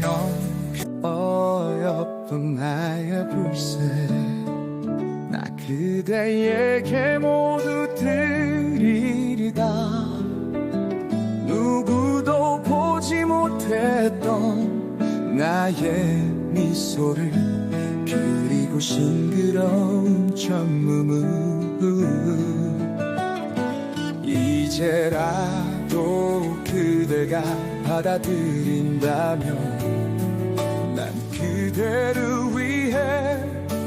넌 어여쁜 나의 불새. 나 그대에게 모두 드리리다. 누구도 보지 못했던 나의 미소를 그리고 싱그러운 첫무음 이제라 그대가 받아들인다면 난 그대를 위해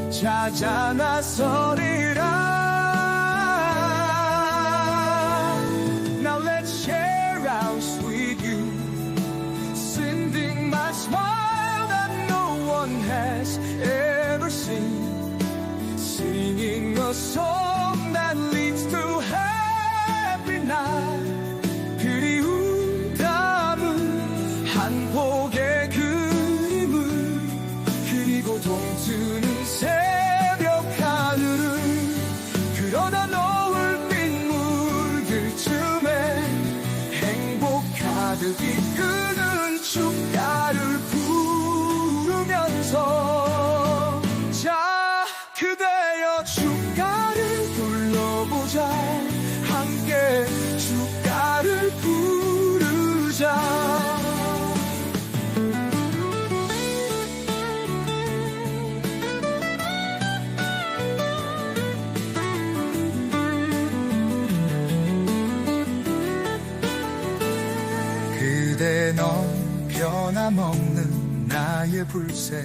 찾아 나서리 한 폭의 그림을 그리고 동트는 새벽 하늘을 그러다 노을 빗물들 쯤에 행복 가득 그대 넌 변함없는 나의 불새